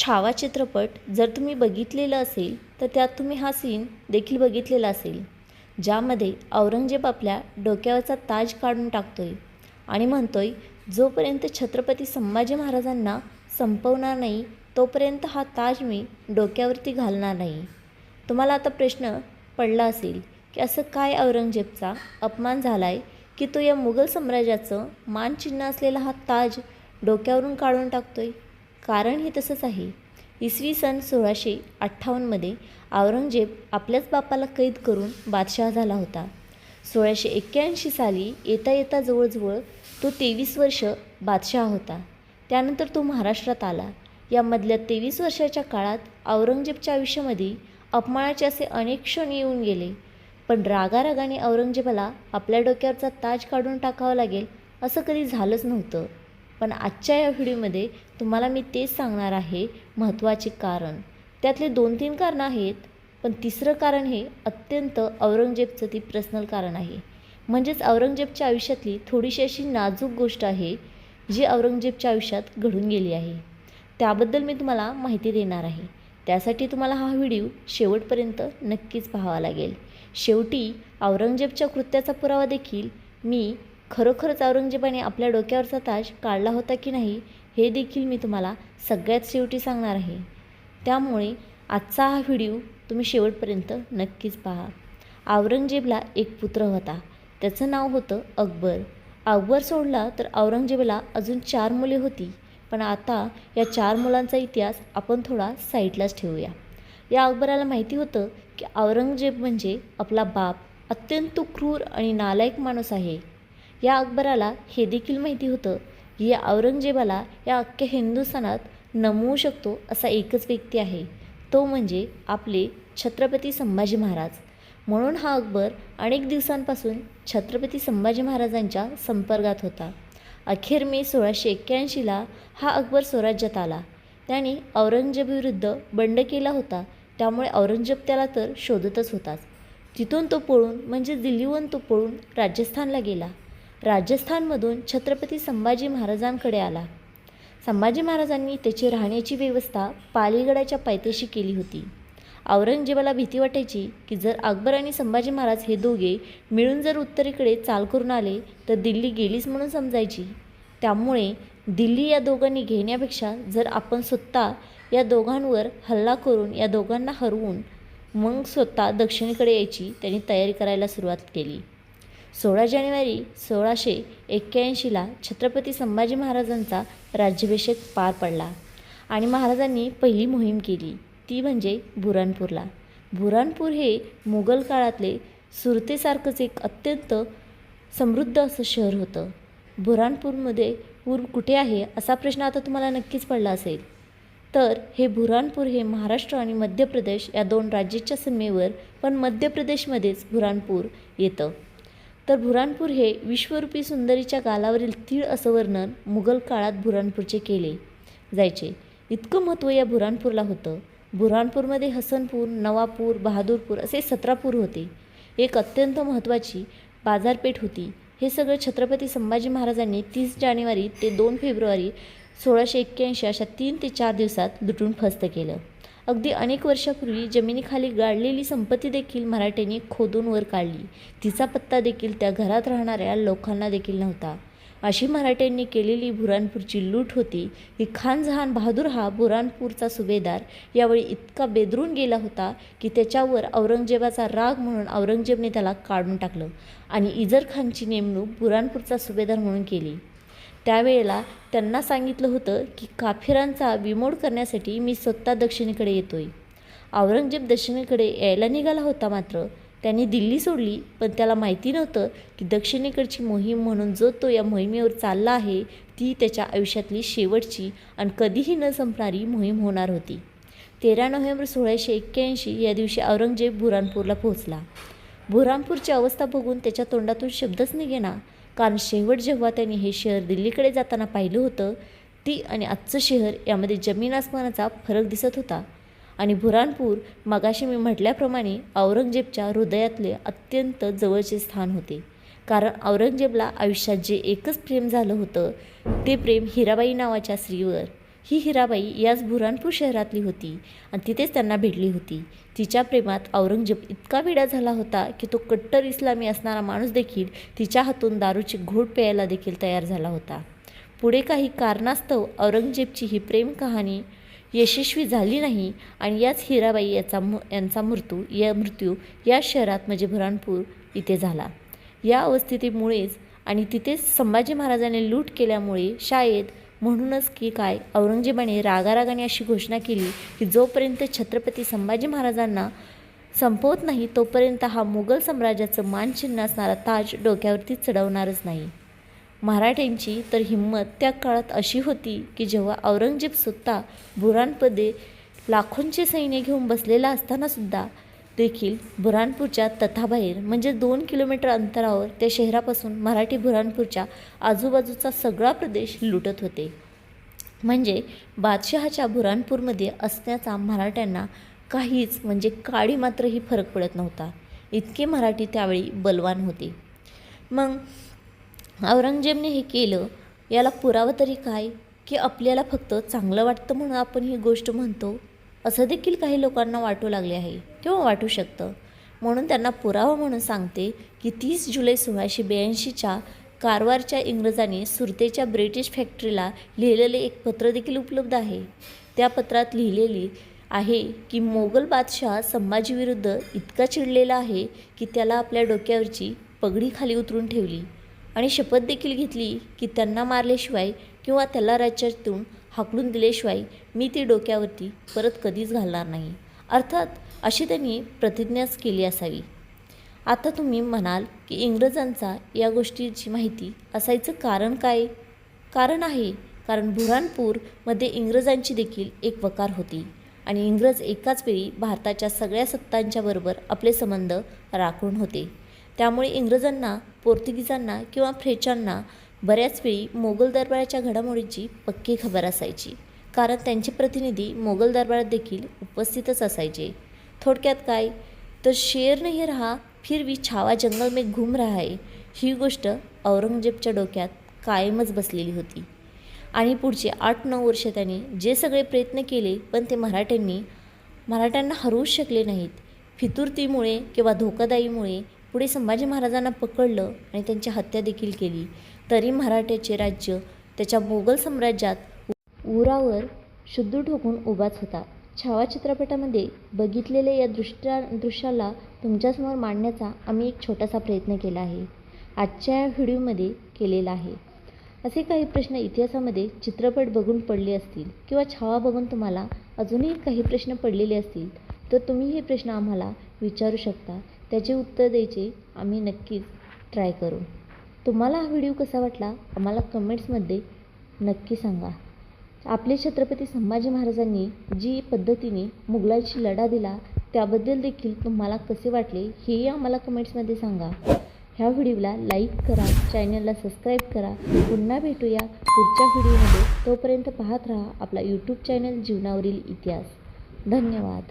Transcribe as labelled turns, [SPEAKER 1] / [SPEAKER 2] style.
[SPEAKER 1] छावा चित्रपट जर तुम्ही बघितलेला असेल तर त्यात तुम्ही हा सीन देखील बघितलेला असेल ज्यामध्ये औरंगजेब आपल्या डोक्यावरचा ताज काढून टाकतोय आणि म्हणतोय जोपर्यंत छत्रपती संभाजी महाराजांना संपवणार नाही तोपर्यंत हा ताज मी डोक्यावरती घालणार नाही. तुम्हाला आता प्रश्न पडला असेल की असं काय औरंगजेबचा अपमान झाला आहे की तो या मुघल साम्राज्याचं मानचिन्ह असलेला हा ताज डोक्यावरून काढून टाकतोय? कारण हे तसंच आहे. इसवी सन सोळाशे अठ्ठावन्नमध्ये औरंगजेब आपल्याच बापाला कैद करून बादशाह झाला होता. सोळाशे एक्क्याऐंशी साली येता येता जवळजवळ तो तेवीस वर्ष बादशाह होता. त्यानंतर तो महाराष्ट्रात आला. यामधल्या तेवीस वर्षाच्या काळात औरंगजेबच्या आयुष्यामध्ये अपमानाचे असे अनेक क्षण येऊन गेले. पण रागारागाने औरंगजेबाला आपल्या डोक्यावरचा ताज काढून टाकावा लागेल असं कधी झालंच नव्हतं. पण आजच्या या व्हिडिओमध्ये तुम्हाला मी तेच सांगणार आहे महत्त्वाचे कारण. त्यातले दोन तीन कारणं आहेत पण तिसरं कारण हे अत्यंत औरंगजेबचं ती पर्सनल कारण आहे. म्हणजेच औरंगजेबच्या आयुष्यातली थोडीशी अशी नाजूक गोष्ट आहे जी औरंगजेबच्या आयुष्यात घडून गेली आहे. त्याबद्दल मी तुम्हाला माहिती देणार आहे. त्यासाठी तुम्हाला हा व्हिडिओ शेवटपर्यंत नक्कीच पाहावा लागेल. शेवटी औरंगजेबच्या कृत्याचा पुरावा देखील मी खरोखरच औरंगजेबाने आपल्या डोक्यावरचा ताज काढला होता की नाही हे देखील मी तुम्हाला सगळ्यात शेवटी सांगणार आहे. त्यामुळे आजचा हा व्हिडिओ तुम्ही शेवटपर्यंत नक्कीच पहा. औरंगजेबला एक पुत्र होता. त्याचं नाव होतं अकबर. अकबर सोडला तर औरंगजेबला अजून चार मुले होती. पण आता या चार मुलांचा इतिहास आपण थोडा साईडलाच ठेवूया. या अकबराला माहिती होतं की औरंगजेब म्हणजे आपला बाप. अत्यंत क्रूर आणि नालायक माणूस आहे. या अकबराला हे देखील माहिती होतं की या औरंगजेबाला या अख्ख्या हिंदुस्थानात नमवू शकतो असा एकच व्यक्ती आहे. तो म्हणजे आपले छत्रपती संभाजी महाराज. म्हणून हा अकबर अनेक दिवसांपासून छत्रपती संभाजी महाराजांच्या संपर्कात होता. अखेर मे सोळाशे एक्क्याऐंशीला हा अकबर स्वराज्यात आला. त्याने औरंगजेबाविरुद्ध बंड केला होता. त्यामुळे औरंगजेब त्याला तर शोधतच होताच. तिथून तो पळून म्हणजे दिल्लीहून तो पळून राजस्थानला गेला. राजस्थानमधून छत्रपती संभाजी महाराजांकडे आला. संभाजी महाराजांनी त्याची राहण्याची व्यवस्था पालीगडाच्या पायथ्याशी केली होती. औरंगजेबाला भीती वाटायची की जर अकबर आणि संभाजी महाराज हे दोघे मिळून जर उत्तरेकडे चाल करून आले तर दिल्ली गेलीच म्हणून समजायची. त्यामुळे दिल्ली या दोघांनी घेण्यापेक्षा जर आपण स्वतः या दोघांवर हल्ला करून या दोघांना हरवून मग स्वतः दक्षिणेकडे यायची त्यांनी तयारी करायला सुरुवात केली. सोळा जानेवारी सोळाशे एक्क्याऐंशीला छत्रपती संभाजी महाराजांचा राज्याभिषेक पार पडला आणि महाराजांनी पहिली मोहीम केली. ती म्हणजे बुरानपूरला बुरानपूर हे मुघल काळातले सुरतेसारखंच एक अत्यंत समृद्ध असं शहर होतं. बुरानपूरमध्ये पूर कुठे आहे असा प्रश्न आता तुम्हाला नक्कीच पडला असेल. तर हे बुऱ्हाणपूर हे महाराष्ट्र आणि मध्य प्रदेश या दोन राज्याच्या सीमेवर पण मध्य प्रदेशमध्येच बुऱ्हाणपूर येतं. तर बुऱ्हाणपूर हे विश्वरूपी सुंदरीच्या गालावरील तीळ असं वर्णन मुघल काळात भुराणपूरचे केले जायचे. इतकं महत्त्व या भुराणपूरला होतं. बुऱ्हाणपूरमध्ये हसनपूर नवापूर बहादूरपूर असे सतरापूर होते. एक अत्यंत महत्त्वाची बाजारपेठ होती. हे सगळं छत्रपती संभाजी महाराजांनी तीस जानेवारी ते दोन फेब्रुवारी सोळाशे एक्क्याऐंशी अशा तीन ते चार दिवसात लुटून फस्त केलं. अगदी अनेक वर्षापूर्वी जमिनीखाली गाळलेली संपत्ती देखील मराठ्यांनी खोदून वर काढली. तिचा पत्ता देखील त्या घरात राहणाऱ्या लोकांना देखील नव्हता. अशी मराठ्यांनी केलेली बुऱ्हाणपूरची लूट होती. की खानजहान बहादूर हा बुऱ्हाणपूरचा सुभेदार. यावेळी इतका बेदरून गेला होता की त्याच्यावर औरंगजेबाचा राग म्हणून औरंगजेबने त्याला काढून टाकलं आणि इजर खानची नेमणूक बुराणपूरचा सुभेदार म्हणून केली. त्यावेळेला त्यांना सांगितलं होतं की काफिरांचा विमोड करण्यासाठी मी स्वतः दक्षिणेकडे येतोय. औरंगजेब दक्षिणेकडे यायला निघाला होता मात्र त्यांनी दिल्ली सोडली पण त्याला माहिती नव्हतं की दक्षिणेकडची मोहीम म्हणून जो तो या मोहिमेवर चालला आहे ती त्याच्या आयुष्यातली शेवटची आणि कधीही न संपणारी मोहीम होणार होती. तेरा नोव्हेंबर सोळाशे एक्क्याऐंशी या दिवशी औरंगजेब बुरानपूरला पोहोचला. बुरानपूरची अवस्था बघून त्याच्या तोंडातून शब्दच निघेना कारण शेवट जेव्हा त्यांनी हे शहर दिल्लीकडे जाताना पाहिलं होतं ती आणि आजचं शहर यामध्ये जमीन आसमानाचा फरक दिसत होता. आणि बुरानपूर मगाशी मी म्हटल्याप्रमाणे औरंगजेबच्या हृदयातले अत्यंत जवळचे स्थान होते. कारण औरंगजेबला आयुष्यात जे एकच प्रेम झालं होतं ते प्रेम हिराबाई नावाच्या स्त्रीवर. ही हिराबाई याच बुऱ्हाणपूर शहरातली होती आणि तिथेच त्यांना भेटली होती. तिच्या प्रेमात औरंगजेब इतका वेडा झाला होता की तो कट्टर इस्लामी असणारा माणूस देखील तिच्या हातून दारूची घोट प्यायला देखील तयार झाला होता. पुढे काही कारणास्तव औरंगजेबची ही प्रेम कहाणी यशस्वी झाली नाही आणि याच हिराबाई याचा मु यांचा मृत्यू या मृत्यू या शहरात म्हणजे बुऱ्हाणपूर इथे झाला. या अवस्थितीमुळेच आणि तिथेच संभाजी महाराजांनी लूट केल्यामुळे शाळेत म्हणूनच की काय? औरंगजेबाने रागारागाने अशी घोषणा केली की जोपर्यंत छत्रपती संभाजी महाराजांना संपवत नाही तोपर्यंत हा मुघल साम्राज्याचं मानचिन्ह असणारा ताज डोक्यावरती चढवणारच नाही. मराठ्यांची तर हिंमत त्या काळात अशी होती की जेव्हा औरंगजेब स्वतः बुराणपदे लाखोंचे सैन्य घेऊन बसलेला असतानासुद्धा देखील बुऱ्हाणपूरच्या तथाबाहेर म्हणजे दोन किलोमीटर अंतरावर त्या शहरापासून मराठी बुऱ्हाणपूरच्या आजूबाजूचा सगळा प्रदेश लुटत होते. म्हणजे बादशहाच्या बुऱ्हाणपूरमध्ये असण्याचा मराठ्यांना काहीच म्हणजे काळी मात्रही फरक पडत नव्हता. इतके मराठी त्यावेळी बलवान होते. मग औरंगजेबने हे केलं याला पुरावा तरी काय? की आपल्याला फक्त चांगलं वाटतं म्हणून आपण ही गोष्ट म्हणतो? असं देखील काही लोकांना वाटू लागले आहे किंवा वाटू शकतं. म्हणून त्यांना पुरावा म्हणून सांगते की तीस जुलै सोळाशे ब्याऐंशीच्या कारवारच्या इंग्रजांनी सुरतेच्या ब्रिटिश फॅक्टरीला लिहिलेले एक पत्र देखील उपलब्ध आहे. त्या पत्रात लिहिलेली आहे की मोगल बादशाह संभाजीविरुद्ध इतका चिडलेला आहे की त्याला आपल्या डोक्यावरची पगडी खाली उतरून ठेवली आणि शपथ देखील घेतली की त्यांना मारल्याशिवाय किंवा त्याला राज्यातून हाकलून दिल्याशिवाय मी ती डोक्यावरती परत कधीच घालणार नाही. अर्थात अशी त्यांनी प्रतिज्ञाच केली असावी. आता तुम्ही म्हणाल की इंग्रजांचा या गोष्टीची माहिती असायचं कारण काय? कारण आहे. कारण बुऱ्हाणपूरमध्ये इंग्रजांची देखील एक वकार होती आणि इंग्रज एकाच वेळी भारताच्या सगळ्या सत्तांच्या बरोबर आपले संबंध राखून होते. त्यामुळे इंग्रजांना पोर्तुगीजांना किंवा फ्रेचांना बऱ्याच वेळी मोगल दरबाराच्या घडामोडींची पक्की खबर असायची. कारण त्यांचे प्रतिनिधी मोगल दरबारात देखील उपस्थितच असायचे. थोडक्यात काय? तर शेर नाही रहा फिर भी छावा जंगल में घूम रहा है. ही गोष्ट औरंगजेबच्या डोक्यात कायमच बसलेली होती. आणि पुढचे आठ नऊ वर्ष त्यांनी जे सगळे प्रयत्न केले पण ते मराठ्यांनी मराठ्यांना हरवूच शकले नाहीत. फितुरतीमुळे किंवा धोकादायीमुळे पुढे संभाजी महाराजांना पकडलं आणि त्यांची हत्या देखील केली. तरी मराठ्याचे राज्य त्याच्या मोगल साम्राज्यात उरावर शुद्ध ठोकून उभाच होता. छावा चित्रपटामध्ये बघितलेल्या या दृष्ट्या दृश्याला तुमच्यासमोर मांडण्याचा आम्ही एक छोटासा प्रयत्न केला आहे. आजच्या या व्हिडिओमध्ये केलेला आहे. असे काही प्रश्न इतिहासामध्ये चित्रपट बघून पडले असतील किंवा छावा बघून तुम्हाला अजूनही काही प्रश्न पडलेले असतील तर तुम्ही हे प्रश्न आम्हाला विचारू शकता. त्याचे उत्तर द्यायचे आम्ही नक्कीच ट्राय करू. तुम्हाला हा व्हिडिओ कसा वाटला आम्हाला कमेंट्समध्ये नक्की सांगा. आपले छत्रपती संभाजी महाराजांनी जी पद्धतीने मुघलांशी लढा दिला त्याबद्दल देखील तुम्हाला कसे वाटले हेही आम्हाला कमेंट्समध्ये सांगा. ह्या व्हिडिओला लाईक करा चॅनलला सबस्क्राईब करा. पुन्हा भेटूया पुढच्या व्हिडिओमध्ये. तोपर्यंत पाहत राहा आपला यूट्यूब चॅनल जीवनावरील इतिहास. धन्यवाद.